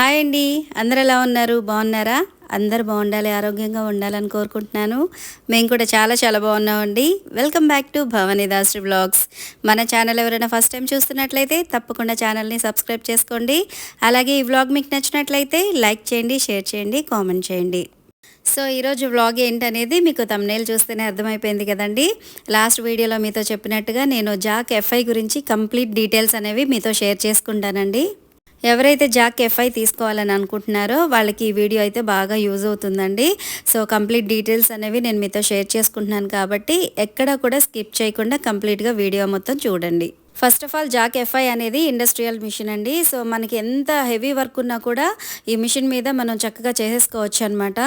Hi అండి. అందరు ఎలా ఉన్నారు? బాగున్నారా? అందరు బాగుండాలి ఆరోగ్యంగా ఉండాలని కోరుకుంటున్నాను. మేము కూడా చాలా చాలా బాగున్నామండి. Welcome back to Bhavani Dasari vlogs మన ఛానల్ ఎవరైనా ఫస్ట్ టైం చూస్తున్నట్లయితే తప్పకుండా ఛానల్ని సబ్స్క్రైబ్ చేసుకోండి. అలాగే ఈ వ్లాగ్ మీకు నచ్చినట్లయితే లైక్ చేయండి షేర్ చేయండి కామెంట్ చేయండి. సో ఈరోజు వ్లాగ్ ఏంటనేది మీకు తమ్నేల్ చూస్తేనే అర్థమైపోయింది కదండి. లాస్ట్ వీడియోలో మీతో చెప్పినట్టుగా నేను జాక్ ఎఫ్ఐ గురించి కంప్లీట్ డీటెయిల్స్ అనేవి మీతో షేర్ చేసుకుంటానండి. ఎవరైతే జాక్ ఎఫ్ఐ తీసుకోవాలని అనుకుంటున్నారో వాళ్ళకి ఈ వీడియో అయితే బాగా యూజ్ అవుతుందండి. సో కంప్లీట్ డీటెయిల్స్ అనేవి నేను మీతో షేర్ చేసుకుంటున్నాను కాబట్టి ఎక్కడ కూడా స్కిప్ చేయకుండా కంప్లీట్గా వీడియో మొత్తం చూడండి. First of all Jack FI అనేది ఇండస్ట్రియల్ మిషన్ అండి. సో మనకి ఎంత హెవీ వర్క్ ఉన్నా కూడా ఈ మిషన్ మీద మనం చక్కగా చేసేసుకోవచ్చు అనమాట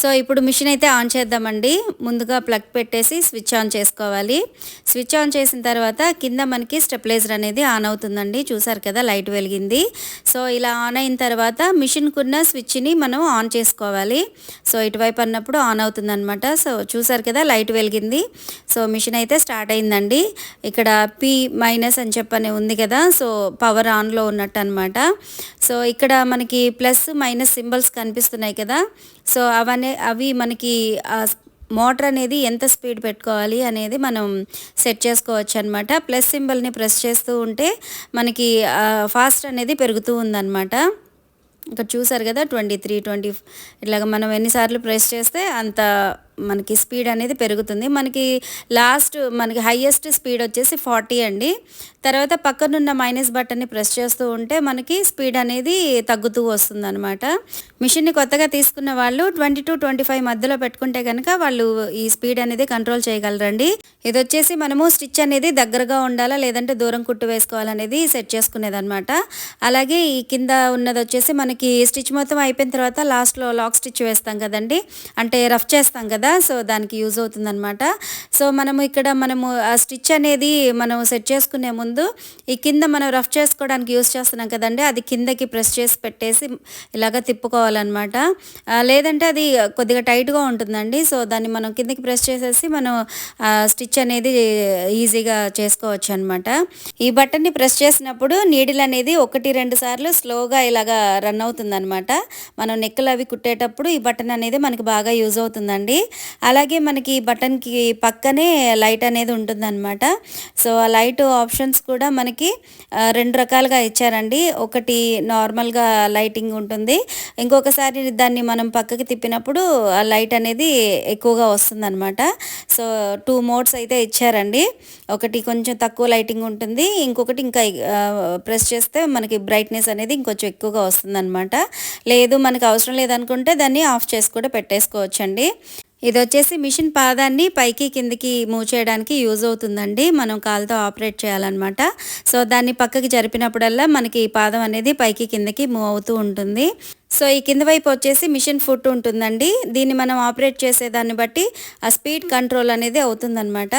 సో ఇప్పుడు మిషన్ అయితే ఆన్ చేద్దామండి. ముందుగా ప్లగ్ పెట్టేసి స్విచ్ ఆన్ చేసుకోవాలి. స్విచ్ ఆన్ చేసిన తర్వాత కింద మనకి స్టెప్లైజర్ అనేది ఆన్ అవుతుందండి. చూసారు కదా లైట్ వెలిగింది. సో ఇలా ఆన్ అయిన తర్వాత మిషన్కున్న స్విచ్ని మనం ఆన్ చేసుకోవాలి. సో ఇటువైపు అన్నప్పుడు ఆన్ అవుతుందన్నమాట. సో చూసారు కదా లైట్ వెలిగింది. సో మిషన్ అయితే స్టార్ట్ అయిందండి. ఇక్కడ పి మైనస్ అని చెప్పని ఉంది కదా సో పవర్ ఆన్లో ఉన్నట్టు అనమాట సో ఇక్కడ మనకి ప్లస్ మైనస్ సింబల్స్ కనిపిస్తున్నాయి కదా. సో అవన్నీ అవి మనకి మోటార్ అనేది ఎంత స్పీడ్ పెట్టుకోవాలి అనేది మనం సెట్ చేసుకోవచ్చు అనమాట ప్లస్ సింబల్ని ప్రెస్ చేస్తూ ఉంటే మనకి ఫాస్ట్ అనేది పెరుగుతూ ఉందన్నమాట. ఇక్కడ చూసారు కదా ట్వంటీ త్రీ ట్వంటీ ఇట్లాగ మనం ఎన్నిసార్లు ప్రెస్ చేస్తే అంత మనకి స్పీడ్ అనేది పెరుగుతుంది. మనకి లాస్ట్ మనకి హయ్యెస్ట్ స్పీడ్ వచ్చేసి ఫార్టీ అండి. తర్వాత పక్కనున్న మైనస్ బటన్ని ప్రెస్ చేస్తూ ఉంటే మనకి స్పీడ్ అనేది తగ్గుతూ వస్తుంది అనమాట మిషన్ని కొత్తగా తీసుకున్న వాళ్ళు ట్వంటీ టు ట్వంటీ ఫైవ్ మధ్యలో పెట్టుకుంటే కనుక వాళ్ళు ఈ స్పీడ్ అనేది కంట్రోల్ చేయగలరండి. ఇది వచ్చేసి మనము స్టిచ్ అనేది దగ్గరగా ఉండాలా లేదంటే దూరం కుట్టు వేసుకోవాలనేది సెట్ చేసుకునేది అనమాట అలాగే ఈ కింద ఉన్నది వచ్చేసి మనకి స్టిచ్ మొత్తం అయిపోయిన తర్వాత లాస్ట్లో లాక్ స్టిచ్ వేస్తాం కదండి. అంటే రఫ్ చేస్తాం కదా సో దానికి యూజ్ అవుతుంది అనమాట సో మనము ఇక్కడ మనము ఆ స్టిచ్ అనేది మనం సెట్ చేసుకునే ముందు ఈ కింద మనం రఫ్ చేసుకోవడానికి యూజ్ చేస్తున్నాం కదండి అది కిందకి ప్రెస్ చేసి పెట్టేసి ఇలాగ తిప్పుకోవాలన్నమాట. లేదంటే అది కొద్దిగా టైట్గా ఉంటుందండి సో దాన్ని మనం కిందకి ప్రెస్ చేసేసి మనం స్టిచ్ అనేది ఈజీగా చేసుకోవచ్చు అనమాట ఈ బటన్ని ప్రెస్ చేసినప్పుడు నీడిల్ అనేది ఒకటి రెండు సార్లు స్లోగా ఇలాగా రన్ అవుతుందన్నమాట. మనం నెక్కులు అవి కుట్టేటప్పుడు ఈ బటన్ అనేది మనకి బాగా యూజ్ అవుతుందండి. అలాగే మనకి బటన్కి పక్కనే లైట్ అనేది ఉంటుందన్నమాట. సో ఆ లైట్ ఆప్షన్స్ కూడా మనకి రెండు రకాలుగా ఇచ్చారండి. ఒకటి నార్మల్గా లైటింగ్ ఉంటుంది. ఇంకొకసారి దాన్ని మనం పక్కకి తిప్పినప్పుడు ఆ లైట్ అనేది ఎక్కువగా వస్తుందన్నమాట. సో టూ మోడ్స్ అయితే ఇచ్చారండి. ఒకటి కొంచెం తక్కువ లైటింగ్ ఉంటుంది. ఇంకొకటి ఇంకా ప్రెస్ చేస్తే మనకి బ్రైట్నెస్ అనేది ఇంకొంచెం ఎక్కువగా వస్తుందన్నమాట. లేదు మనకు అవసరం లేదనుకుంటే దాన్ని ఆఫ్ చేసి కూడా పెట్టేసుకోవచ్చండి. ఇది వచ్చేసి మిషన్ పాదాన్ని పైకి కిందికి మూవ్ చేయడానికి యూజ్ అవుతుందండి. మనం కాలుతో ఆపరేట్ చేయాలన్నమాట. సో దాన్ని పక్కకి జరిపినప్పుడల్లా మనకి పాదం అనేది పైకి కిందకి మూవ్ అవుతూ ఉంటుంది. సో ఈ కింద వైపు వచ్చేసి మిషన్ ఫుట్ ఉంటుందండి. దీన్ని మనం ఆపరేట్ చేసేదాన్ని బట్టి ఆ స్పీడ్ కంట్రోల్ అనేది అవుతుందన్నమాట.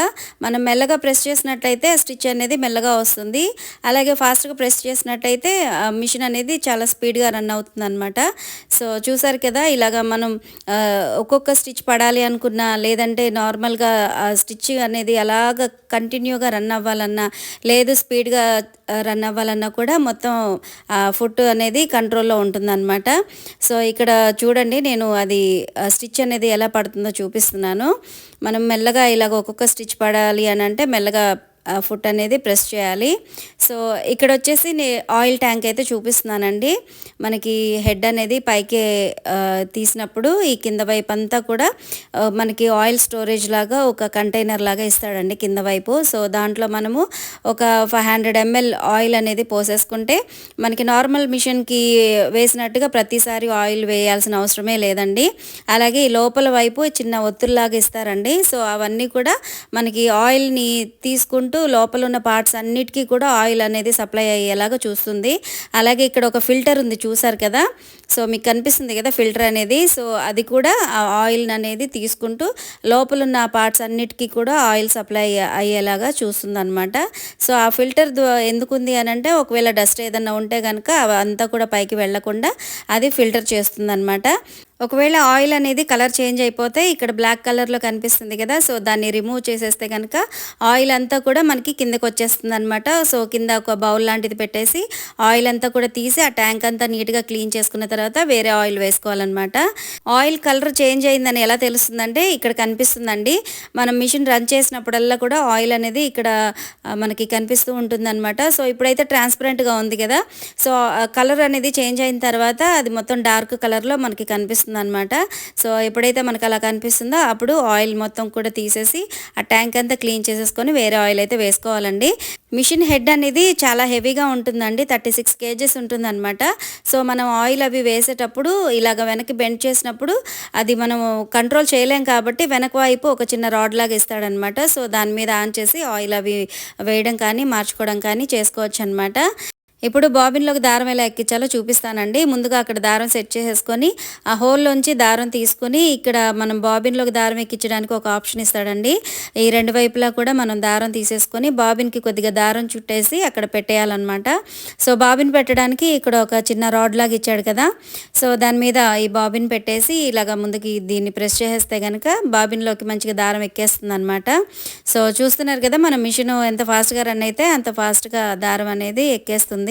మనం మెల్లగా ప్రెస్ చేసినట్లయితే స్టిచ్ అనేది మెల్లగా వస్తుంది. అలాగే ఫాస్ట్గా ప్రెస్ చేసినట్టయితే మిషన్ అనేది చాలా స్పీడ్గా రన్ అవుతుందన్నమాట. సో చూసారు కదా ఇలాగ మనం ఒక్కొక్క స్టిచ్ పడాలి అనుకున్నా లేదంటే నార్మల్గా స్టిచ్ అనేది అలాగ కంటిన్యూగా రన్ అవ్వాలన్నా లేదు స్పీడ్గా రన్ అవ్వాలన్నా కూడా మొత్తం ఫుట్ అనేది కంట్రోల్లో ఉంటుందన్నమాట. సో ఇక్కడ చూడండి నేను అది స్టిచ్ అనేది ఎలా పడుతుందో చూపిస్తున్నాను. మనం మెల్లగా ఇలాగ ఒక్కొక్క స్టిచ్ పడాలి అని అంటే మెల్లగా ఫుట్ అనేది ప్రెస్ చేయాలి. సో ఇక్కడ వచ్చేసి నే ఆయిల్ ట్యాంక్ అయితే చూపిస్తున్నానండి. మనకి హెడ్ అనేది పైకి తీసినప్పుడు ఈ కింద వైపు అంతా కూడా మనకి ఆయిల్ స్టోరేజ్ లాగా ఒక కంటైనర్ లాగా ఇస్తాడండి కింద వైపు. సో దాంట్లో మనము ఒక ఫైవ్ హండ్రెడ్ ఎంఎల్ ఆయిల్ అనేది పోసేసుకుంటే మనకి నార్మల్ మిషన్కి వేసినట్టుగా ప్రతిసారి ఆయిల్ వేయాల్సిన అవసరమే లేదండి. అలాగే ఈ లోపల వైపు చిన్న ఒత్తుల్లాగా ఇస్తారండి. సో అవన్నీ కూడా మనకి ఆయిల్ని తీసుకుంటూ పాటు లోపల ఉన్న పార్ట్స్ అన్నిటికీ కూడా ఆయిల్ అనేది సప్లై అయ్యేలాగా చూస్తుంది. అలాగే ఇక్కడ ఒక ఫిల్టర్ ఉంది చూసారు కదా? సో మీకు కనిపిస్తుంది కదా ఫిల్టర్ అనేది? సో అది కూడా ఆయిల్ అనేది తీసుకుంటూ లోపల ఉన్న పార్ట్స్ అన్నిటికీ కూడా ఆయిల్ సప్లై అయ్యేలాగా చూస్తుంది అనమాట సో ఆ ఫిల్టర్ ఎందుకుంది అని అంటే ఒకవేళ డస్ట్ ఏదన్నా ఉంటే కనుక అంతా కూడా పైకి వెళ్ళకుండా అది ఫిల్టర్ చేస్తుంది అనమాట ఒకవేళ ఆయిల్ అనేది కలర్ చేంజ్ అయిపోతే ఇక్కడ బ్లాక్ కలర్లో కనిపిస్తుంది కదా సో దాన్ని రిమూవ్ చేసేస్తే కనుక ఆయిల్ అంతా కూడా మనకి కిందకి వచ్చేస్తుంది అనమాట సో కింద ఒక బౌల్ లాంటిది పెట్టేసి ఆయిల్ అంతా కూడా తీసి ఆ ట్యాంక్ అంతా నీట్గా క్లీన్ చేసుకున్న తర్వాత వేరే ఆయిల్ వేసుకోవాలన్నమాట. ఆయిల్ కలర్ చేంజ్ అయిందని ఎలా తెలుస్తుందంటే ఇక్కడ కనిపిస్తుందండి. మనం మిషన్ రన్ చేసినప్పుడల్లా కూడా ఆయిల్ అనేది ఇక్కడ మనకి కనిపిస్తూ ఉంటుందన్నమాట. సో ఇప్పుడైతే ట్రాన్స్పరెంట్గా ఉంది కదా సో కలర్ అనేది చేంజ్ అయిన తర్వాత అది మొత్తం డార్క్ కలర్లో మనకి కనిపిస్తుంది. అనమాట సో ఎప్పుడైతే మనకు అలా కనిపిస్తుందో అప్పుడు ఆయిల్ మొత్తం కూడా తీసేసి ఆ ట్యాంక్ అంతా క్లీన్ చేసేసుకొని వేరే ఆయిల్ అయితే వేసుకోవాలండి. మిషన్ హెడ్ అనేది చాలా హెవీగా ఉంటుందండి. థర్టీ సిక్స్ కేజెస్ ఉంటుందన్నమాట. సో మనం ఆయిల్ అవి వేసేటప్పుడు ఇలాగ వెనక్కి బెండ్ చేసినప్పుడు అది మనం కంట్రోల్ చేయలేం కాబట్టి వెనక వైపు ఒక చిన్న రాడ్ లాగా ఇస్తాడనమాట సో దాని మీద ఆన్ చేసి ఆయిల్ అవి వేయడం కానీ మార్చుకోవడం కానీ చేసుకోవచ్చు అనమాట ఇప్పుడు బాబిన్లోకి దారం ఎలా ఎక్కించాలో చూపిస్తానండి. ముందుగా అక్కడ దారం సెట్ చేసేసుకొని ఆ హోల్లోంచి దారం తీసుకొని ఇక్కడ మనం బాబిన్లోకి దారం ఎక్కించడానికి ఒక ఆప్షన్ ఇస్తాడండి. ఈ రెండు వైపులా కూడా మనం దారం తీసేసుకొని బాబిన్కి కొద్దిగా దారం చుట్టేసి అక్కడ పెట్టేయాలన్నమాట. సో బాబిన్ పెట్టడానికి ఇక్కడ ఒక చిన్న రాడ్ లాగా ఇచ్చాడు కదా. సో దాని మీద ఈ బాబిన్ పెట్టేసి ఇలాగ ముందుకి దీన్ని ప్రెస్ చేసేస్తే కనుక బాబిన్లోకి మంచిగా దారం ఎక్కేస్తుంది అనమాట సో చూస్తున్నారు కదా మన మిషన్ ఎంత ఫాస్ట్గా రన్ అయితే అంత ఫాస్ట్గా దారం అనేది ఎక్కేస్తుంది.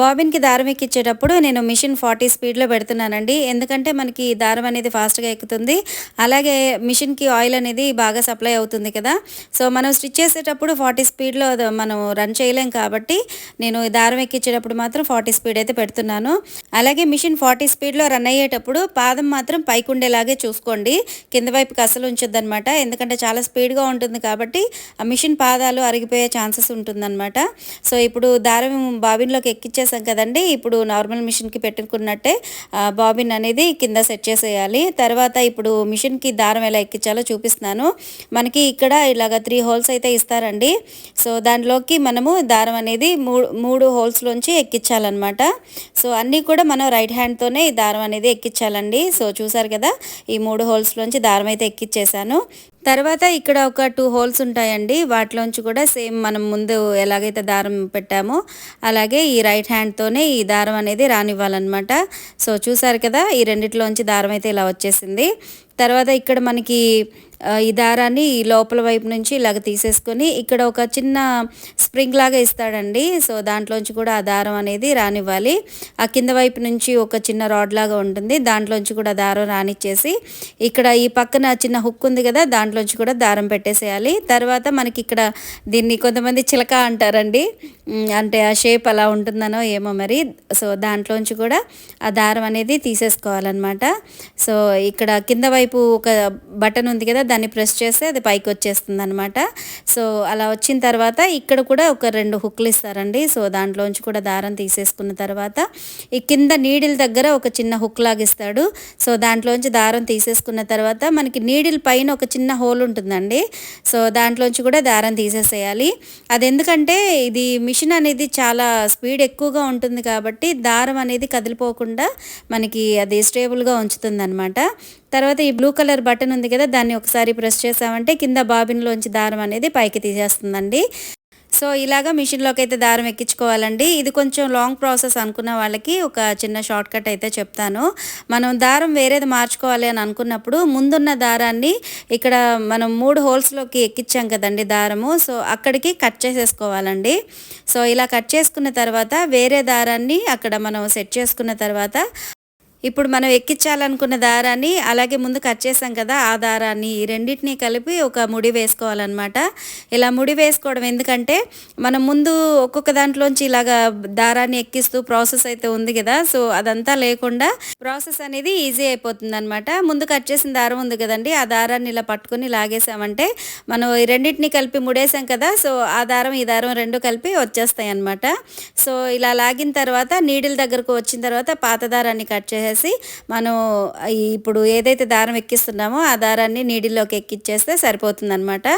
బాబిన్కి దారం ఎక్కిచ్చేటప్పుడు నేను మిషన్ ఫార్టీ స్పీడ్లో పెడుతున్నానండి. ఎందుకంటే మనకి దారం అనేది ఫాస్ట్గా ఎక్కుతుంది. అలాగే మిషన్కి ఆయిల్ అనేది బాగా సప్లై అవుతుంది కదా. సో మనం స్టిచ్ చేసేటప్పుడు ఫార్టీ స్పీడ్లో మనం రన్ చేయలేం కాబట్టి నేను దారం ఎక్కించేటప్పుడు మాత్రం ఫార్టీ స్పీడ్ అయితే పెడుతున్నాను. అలాగే మిషన్ ఫార్టీ స్పీడ్లో రన్ అయ్యేటప్పుడు పాదం మాత్రం పైకి ఉండేలాగే చూసుకోండి. కింద వైపుకి అసలు ఉంచొద్దు ఎందుకంటే చాలా స్పీడ్గా ఉంటుంది కాబట్టి ఆ మిషన్ పాదాలు అరిగిపోయే ఛాన్సెస్ ఉంటుందన్నమాట. సో ఇప్పుడు దారం బాబిన్లోకి ఎక్కిచ్చేసాం కదండి. ఇప్పుడు నార్మల్ మిషన్కి పెట్టుకున్నట్టే బాబిన్ అనేది కింద సెట్ చేసేయాలి. తర్వాత ఇప్పుడు మిషన్కి దారం ఎలా ఎక్కించాలో చూపిస్తున్నాను. మనకి ఇక్కడ ఇలాగ త్రీ హోల్స్ అయితే ఇస్తారండి. సో దానిలోకి మనము దారం అనేది మూడు మూడు హోల్స్లోంచి ఎక్కించాలన్నమాట. సో అన్నీ కూడా మనం రైట్ హ్యాండ్తోనే ఈ దారం అనేది ఎక్కించాలండి. సో చూసారు కదా ఈ మూడు హోల్స్లోంచి దారం అయితే ఎక్కించేసాను తర్వాత ఇక్కడ ఒక టూ హోల్స్ ఉంటాయండి. వాటిలోంచి కూడా సేమ్ మనం ముందు ఎలాగైతే దారం పెట్టామో అలాగే ఈ రైట్ హ్యాండ్తోనే ఈ దారం అనేది రానివ్వాలన్నమాట. సో చూసారు కదా ఈ రెండిట్లోంచి దారం అయితే ఇలా వచ్చేసింది. తర్వాత ఇక్కడ మనకి ఈ దారాన్ని లోపల వైపు నుంచి ఇలాగ తీసేసుకొని ఇక్కడ ఒక చిన్న స్ప్రింగ్ లాగా ఇస్తాడండి. సో దాంట్లోంచి కూడా ఆ దారం అనేది రానివ్వాలి. ఆ కింద వైపు నుంచి ఒక చిన్న రాడ్ లాగా ఉంటుంది. దాంట్లోంచి కూడా దారం రానిచ్చేసి ఇక్కడ ఈ పక్కన చిన్న హుక్ ఉంది కదా దాంట్లోంచి కూడా దారం పెట్టేసేయాలి. తర్వాత మనకి ఇక్కడ దీన్ని కొంతమంది చిలక అంటారండి. అంటే ఆ షేప్ అలా ఉంటుందనో ఏమో మరి. సో దాంట్లోంచి కూడా ఆ దారం అనేది తీసేసుకోవాలన్నమాట. సో ఇక్కడ కింద వైపు ఒక బటన్ ఉంది కదా దాన్ని ప్రెస్ చేస్తే అది పైకి వచ్చేస్తుంది అనమాట సో అలా వచ్చిన తర్వాత ఇక్కడ కూడా ఒక రెండు హుక్లు ఇస్తారండి. సో దాంట్లోంచి కూడా దారం తీసేసుకున్న తర్వాత ఈ కింద నీడిల్ దగ్గర ఒక చిన్న హుక్ లాగా ఇస్తాడు. సో దాంట్లోంచి దారం తీసేసుకున్న తర్వాత మనకి నీడిల్ పైన ఒక చిన్న హోల్ ఉంటుందండి. సో దాంట్లోంచి కూడా దారం తీసేసేయాలి. అది ఎందుకంటే ఇది మీ మిషన్ అనేది చాలా స్పీడ్ ఎక్కువగా ఉంటుంది కాబట్టి దారం అనేది కదిలిపోకుండా మనకి అది స్టేబుల్గా ఉంచుతుంది అనమాట తర్వాత ఈ బ్లూ కలర్ బటన్ ఉంది కదా దాన్ని ఒకసారి ప్రెస్ చేసామంటే కింద బాబిన్లోంచి దారం అనేది పైకి తీసేస్తుందండి. సో ఇలాగా మిషన్లోకి అయితే దారం ఎక్కించుకోవాలండి. ఇది కొంచెం లాంగ్ ప్రాసెస్ అనుకున్న వాళ్ళకి ఒక చిన్న షార్ట్ కట్ అయితే చెప్తాను. మనం దారం వేరేది మార్చుకోవాలి అని అనుకున్నప్పుడు ముందున్న దారాన్ని ఇక్కడ మనం మూడు హోల్స్లోకి ఎక్కించాం కదండి దారము. సో అక్కడికి కట్ చేసేసుకోవాలండి. సో ఇలా కట్ చేసుకున్న తర్వాత వేరే దారాన్ని అక్కడ మనం సెట్ చేసుకున్న తర్వాత ఇప్పుడు మనం ఎక్కించాలనుకున్న దారాన్ని అలాగే ముందు కట్ చేసాం కదా ఆ దారాన్ని. ఈ రెండింటినీ కలిపి ఒక ముడి వేసుకోవాలన్నమాట. ఇలా ముడి వేసుకోవడం ఎందుకంటే మనం ముందు ఒక్కొక్క దాంట్లోంచి ఇలాగా దారాన్ని ఎక్కిస్తూ ప్రాసెస్ అయితే ఉంది కదా సో అదంతా లేకుండా ప్రాసెస్ అనేది ఈజీ అయిపోతుంది అనమాట ముందు కట్ చేసిన దారం ఉంది కదండి ఆ దారాన్ని ఇలా పట్టుకొని లాగేసామంటే మనం ఈ రెండింటిని కలిపి ముడేసాం కదా సో ఆ దారం ఈ దారం రెండు కలిపి వచ్చేస్తాయి అనమాట సో ఇలా లాగిన తర్వాత నీడిల్ దగ్గరకు వచ్చిన తర్వాత పాత దారాన్ని కట్ చేసేసి మనం ఇప్పుడు ఏదైతే దారం ఎక్కిస్తున్నామో ఆ దారాన్ని నీడిల్లోకి ఎక్కిచ్చేస్తే సరిపోతుంది అనమాట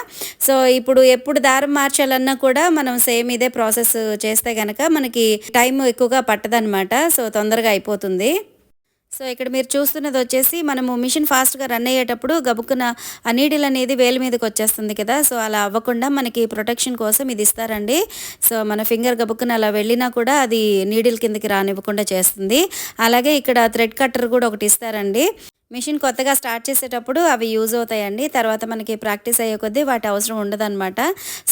సో ఇప్పుడు ఎప్పుడు దారం మార్చాలన్నా కూడా మనం సేమ్ ఇదే ప్రాసెస్ చేస్తే కనుక మనకి టైం ఎక్కువగా పట్టదనమాట సో తొందరగా అయిపోతుంది. సో ఇక్కడ మీరు చూస్తున్నది వచ్చేసి మనము మిషన్ ఫాస్ట్గా రన్ అయ్యేటప్పుడు గబుక్కున ఆ నీడిల్ అనేది వేలు మీదకి వచ్చేస్తుంది కదా. సో అలా అవ్వకుండా మనకి ప్రొటెక్షన్ కోసం ఇది ఇస్తారండి. సో మన ఫింగర్ గబుక్కున అలా వెళ్ళినా కూడా అది నీడిల్ కిందకి రానివ్వకుండా చేస్తుంది. అలాగే ఇక్కడ థ్రెడ్ కట్టర్ కూడా ఒకటి ఇస్తారండి. మిషన్ కొత్తగా స్టార్ట్ చేసేటప్పుడు అవి యూజ్ అవుతాయండి. తర్వాత మనకి ప్రాక్టీస్ అయ్యే కొద్దీ వాటి అవసరం ఉండదన్నమాట.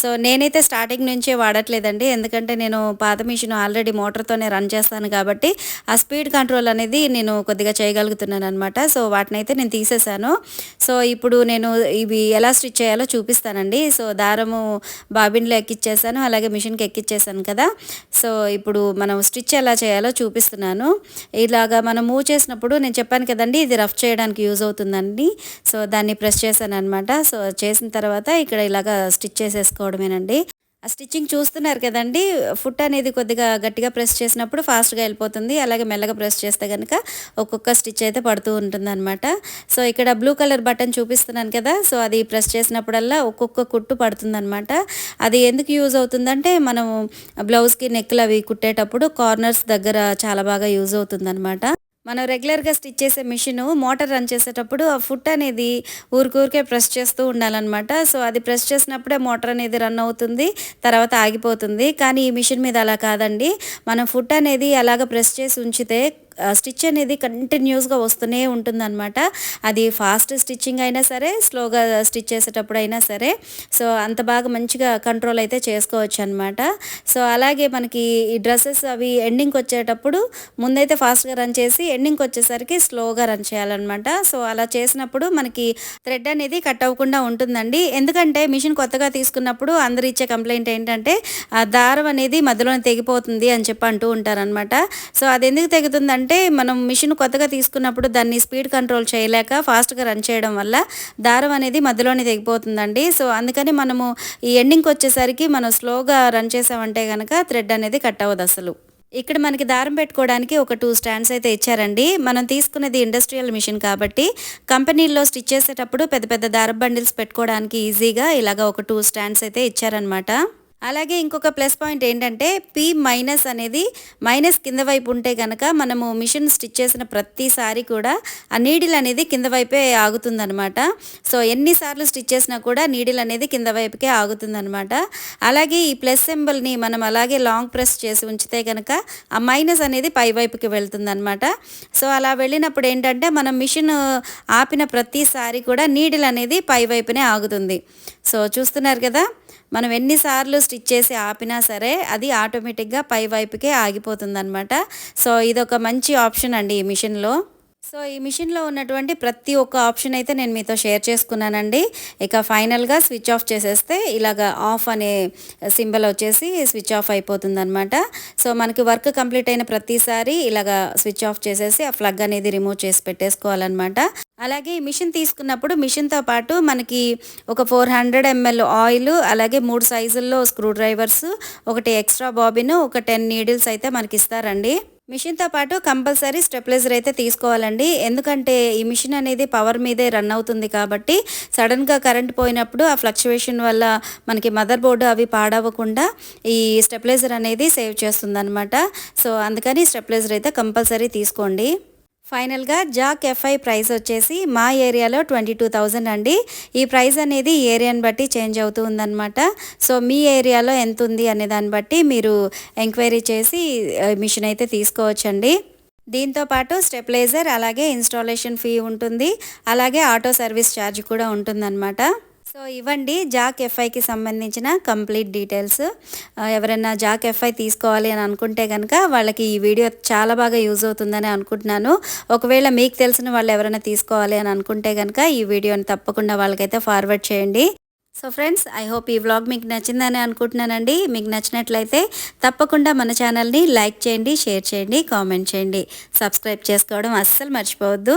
సో నేనైతే స్టార్టింగ్ నుంచే వాడట్లేదండి. ఎందుకంటే నేను పాత మిషన్ ఆల్రెడీ మోటార్తోనే రన్ చేస్తాను కాబట్టి ఆ స్పీడ్ కంట్రోల్ అనేది నేను కొద్దిగా చేయగలుగుతున్నాను అనమాట సో వాటిని అయితే నేను తీసేసాను సో ఇప్పుడు నేను ఇవి ఎలా స్టిచ్ చేయాలో చూపిస్తానండి. సో దారము బాబిన్లో ఎక్కిచ్చేసాను అలాగే మిషన్కి ఎక్కిచ్చేసాను కదా. సో ఇప్పుడు మనం స్టిచ్ ఎలా చేయాలో చూపిస్తున్నాను. ఇలాగా మనం మూవ్ చేసినప్పుడు నేను చెప్పాను కదండి ఇది రఫ్ చేయడానికి యూజ్ అవుతుందండి. సో దాన్ని ప్రెస్ చేశాను అనమాట సో చేసిన తర్వాత ఇక్కడ ఇలాగా స్టిచ్ చేసేసుకోవడమేనండి. ఆ స్టిచ్చింగ్ చూస్తున్నారు కదండి. ఫుట్ అనేది కొద్దిగా గట్టిగా ప్రెస్ చేసినప్పుడు ఫాస్ట్గా వెళ్ళిపోతుంది. అలాగే మెల్లగా ప్రెస్ చేస్తే కనుక ఒక్కొక్క స్టిచ్ అయితే పడుతూ ఉంటుంది సో ఇక్కడ బ్లూ కలర్ బటన్ చూపిస్తున్నాను కదా. సో అది ప్రెస్ చేసినప్పుడల్లా ఒక్కొక్క కుట్టు పడుతుంది అది ఎందుకు యూజ్ అవుతుందంటే మనం బ్లౌజ్కి నెక్లు అవి కుట్టేటప్పుడు కార్నర్స్ దగ్గర చాలా బాగా యూజ్ అవుతుందన్నమాట. మనం రెగ్యులర్గా స్టిచ్ చేసే మిషన్ మోటార్ రన్ చేసేటప్పుడు ఆ ఫుట్ అనేది ఊరికూరికే ప్రెస్ చేస్తూ ఉండాలన్నమాట. సో అది ప్రెస్ చేసినప్పుడే మోటార్ అనేది రన్ అవుతుంది తర్వాత ఆగిపోతుంది. కానీ ఈ మిషన్ మీద అలా కాదండి. మనం ఫుట్ అనేది అలాగ ప్రెస్ చేసి ఉంచితే స్టిచ్ అనేది కంటిన్యూస్గా వస్తూనే ఉంటుందన్నమాట. అది ఫాస్ట్ స్టిచ్చింగ్ అయినా సరే స్లోగా స్టిచ్ చేసేటప్పుడు అయినా సరే సో అంత బాగా మంచిగా కంట్రోల్ అయితే చేసుకోవచ్చు అనమాట సో అలాగే మనకి ఈ డ్రెస్సెస్ అవి ఎండింగ్కి వచ్చేటప్పుడు ముందైతే ఫాస్ట్గా రన్ చేసి ఎండింగ్కి వచ్చేసరికి స్లోగా రన్ చేయాలన్నమాట. సో అలా చేసినప్పుడు మనకి థ్రెడ్ అనేది కట్ అవ్వకుండా ఉంటుందండి. ఎందుకంటే మిషన్ కొత్తగా తీసుకున్నప్పుడు అందరు ఇచ్చే కంప్లైంట్ ఏంటంటే ఆ దారం అనేది మధ్యలోనే తెగిపోతుంది అని చెప్పి అంటూ ఉంటారనమాట సో అది ఎందుకు తెగుతుందంటే అంటే మనం మిషన్ కొత్తగా తీసుకున్నప్పుడు దాన్ని స్పీడ్ కంట్రోల్ చేయలేక ఫాస్ట్గా రన్ చేయడం వల్ల దారం అనేది మధ్యలోనే తెగిపోతుందండి. సో అందుకని మనము ఈ ఎండింగ్కి వచ్చేసరికి మనం స్లోగా రన్ చేసామంటే కనుక థ్రెడ్ అనేది కట్ అవ్వదు అసలు. ఇక్కడ మనకి దారం పెట్టుకోవడానికి ఒక టూ స్టాండ్స్ అయితే ఇచ్చారండి. మనం తీసుకునేది ఇండస్ట్రియల్ మిషన్ కాబట్టి కంపెనీల్లో స్టిచ్ చేసేటప్పుడు పెద్ద పెద్ద దారం బండిల్స్ పెట్టుకోవడానికి ఈజీగా ఇలాగ ఒక టూ స్టాండ్స్ అయితే ఇచ్చారనమాట అలాగే ఇంకొక ప్లస్ పాయింట్ ఏంటంటే పి మైనస్ అనేది మైనస్ కింద వైపు ఉంటే కనుక మనము మిషన్ స్టిచ్ చేసిన ప్రతిసారి కూడా ఆ నీడిల్ అనేది కింద వైపే ఆగుతుందనమాట సో ఎన్నిసార్లు స్టిచ్ చేసినా కూడా నీడిల్ అనేది కింద వైపుకే ఆగుతుందనమాట అలాగే ఈ ప్లస్ సింబల్ని మనం అలాగే లాంగ్ ప్రెస్ చేసి ఉంచితే కనుక ఆ మైనస్ అనేది పై వైపుకి వెళ్తుందనమాట సో అలా వెళ్ళినప్పుడు ఏంటంటే మనం మిషన్ ఆపిన ప్రతిసారి కూడా నీడిల్ అనేది పై వైపునే ఆగుతుంది. సో చూస్తున్నారు కదా? మనం ఎన్నిసార్లు స్టిచ్ చేసి ఆపినా సరే అది ఆటోమేటిక్గా పై వైపుకే ఆగిపోతుందనమాట సో ఇదొక మంచి ఆప్షన్ అండి ఈ మిషన్లో. సో ఈ మిషన్లో ఉన్నటువంటి ప్రతి ఒక్క ఆప్షన్ అయితే నేను మీతో షేర్ చేసుకున్నానండి. ఇక ఫైనల్గా స్విచ్ ఆఫ్ చేసేస్తే ఇలాగ ఆఫ్ అనే సింబల్ వచ్చేసి స్విచ్ ఆఫ్ అయిపోతుందనమాట సో మనకి వర్క్ కంప్లీట్ అయిన ప్రతిసారి ఇలాగ స్విచ్ ఆఫ్ చేసేసి ఆ ఫ్లగ్ అనేది రిమూవ్ చేసి పెట్టేసుకోవాలన్నమాట. అలాగే ఈ మిషన్ తీసుకున్నప్పుడు మిషన్తో పాటు మనకి ఒక ఫోర్ హండ్రెడ్ ఎంఎల్ ఆయిల్ అలాగే మూడు సైజుల్లో స్క్రూ డ్రైవర్స్ ఒకటి ఎక్స్ట్రా బాబిన్ ఒక టెన్ నీడిల్స్ అయితే మనకి ఇస్తారండి. మిషన్తో పాటు కంపల్సరీ స్టెప్లైజర్ అయితే తీసుకోవాలండి. ఎందుకంటే ఈ మిషన్ అనేది పవర్ మీదే రన్ అవుతుంది కాబట్టి సడన్గా కరెంట్ పోయినప్పుడు ఆ ఫ్లక్చువేషన్ వల్ల మనకి మదర్ బోర్డు అవి పాడవకుండా ఈ స్టెప్లైజర్ అనేది సేవ్ చేస్తుంది సో అందుకని స్టెప్లైజర్ అయితే కంపల్సరీ తీసుకోండి. ఫైనల్గా జాక్ ఎఫ్ఐ ప్రైస్ వచ్చేసి మా ఏరియాలో ట్వంటీ టూ థౌజండ్ అండి. ఈ ప్రైస్ అనేది ఏరియాని బట్టి చేంజ్ అవుతూ ఉందన్నమాట సో మీ ఏరియాలో ఎంత ఉంది అనే దాన్ని బట్టి మీరు ఎంక్వైరీ చేసి మిషన్ అయితే తీసుకోవచ్చండి. దీంతో పాటు స్టెప్లైజర్ అలాగే ఇన్స్టాలేషన్ ఫీ ఉంటుంది. అలాగే ఆటో సర్వీస్ ఛార్జ్ కూడా ఉంటుందన్నమాట. సో ఇవ్వండి జాక్ ఎఫ్ఐకి సంబంధించిన కంప్లీట్ డీటెయిల్స్. ఎవరైనా జాక్ ఎఫ్ఐ తీసుకోవాలి అని అనుకుంటే కనుక వాళ్ళకి ఈ వీడియో చాలా బాగా యూజ్ అవుతుందని అనుకుంటున్నాను. ఒకవేళ మీకు తెలిసిన వాళ్ళు ఎవరైనా తీసుకోవాలి అని అనుకుంటే కనుక ఈ వీడియోని తప్పకుండా వాళ్ళకైతే ఫార్వర్డ్ చేయండి. సో ఫ్రెండ్స్ ఐ హోప్ ఈ వ్లాగ్ మీకు నచ్చిందని అనుకుంటున్నానండి. మీకు నచ్చినట్లయితే తప్పకుండా మన ఛానల్ని లైక్ చేయండి షేర్ చేయండి కామెంట్ చేయండి. సబ్స్క్రైబ్ చేసుకోవడం అస్సలు మర్చిపోవద్దు.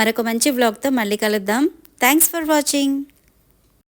మరొక మంచి వ్లాగ్తో మళ్ళీ కలుద్దాం. Thanks for watching.